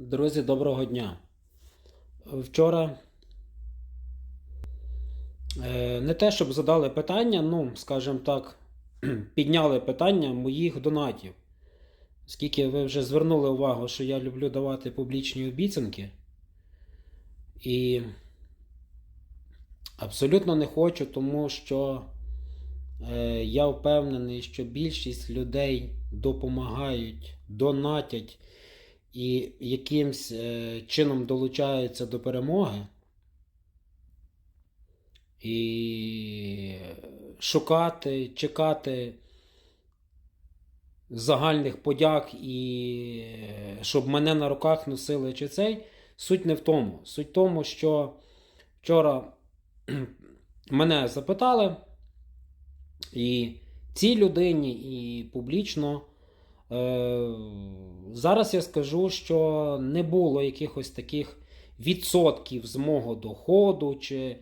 Друзі, доброго дня. Вчора е, не те, щоб задали питання, ну, скажімо так, підняли питання моїх донатів. Оскільки ви вже звернули увагу, що я люблю давати публічні обіцянки. І абсолютно не хочу, тому що е, я впевнений, що більшість людей допомагають, донатять і якимсь е, чином долучаються до перемоги. І шукати, чекати загальних подяк і е, щоб мене на руках носили чи цей. Суть не в тому. Суть в тому, що вчора мене запитали, і цій людині, і публічно. Е, Зараз я скажу, що не було якихось таких відсотків з мого доходу, чи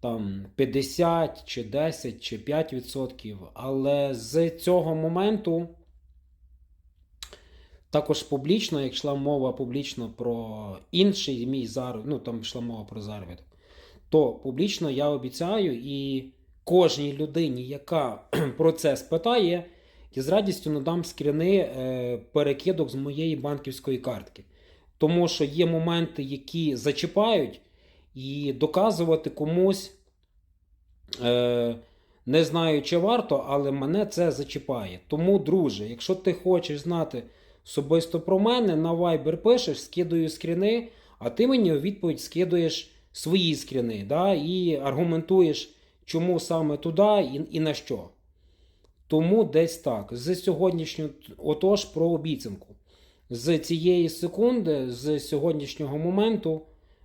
там 50, чи 10, чи 5 відсотків. Але з цього моменту також публічно, як йшла мова публічно про інший мій заробіток, ну там йшла мова про заробіток, то публічно я обіцяю і кожній людині, яка про це спитає, я з радістю надам скріни е, перекидок з моєї банківської картки. Тому що є моменти, які зачіпають, і доказувати комусь, е, не знаю, чи варто, але мене це зачіпає. Тому, друже, якщо ти хочеш знати особисто про мене, на Viber пишеш, скидаю скріни, а ти мені у відповідь скидуєш свої скріни, да, і аргументуєш, чому саме туди і, і на що. Тому десь так. З сьогоднішнього, отож, про обіцянку. З цієї секунди, з сьогоднішнього моменту,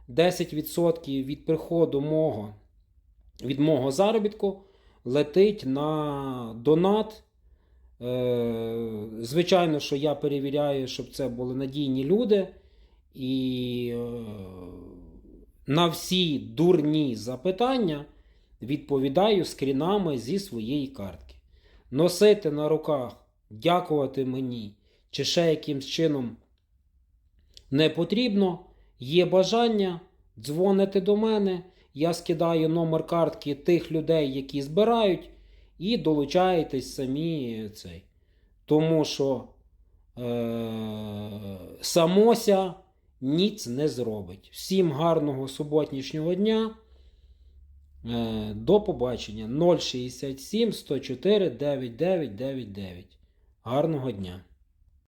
10% від приходу мого, від мого заробітку летить на донат. Е, Звичайно, що я перевіряю, щоб це були надійні люди. І е, на всі дурні запитання відповідаю скрінами зі своєї картки носити на руках, дякувати мені, чи ще якимсь чином не потрібно. Є бажання, дзвоните до мене, я скидаю номер картки тих людей, які збирають, і долучаєтесь самі цей. Тому що е- самося ніц не зробить. Всім гарного суботнішнього дня. Е, До побачення 067 104 9999. Гарного дня!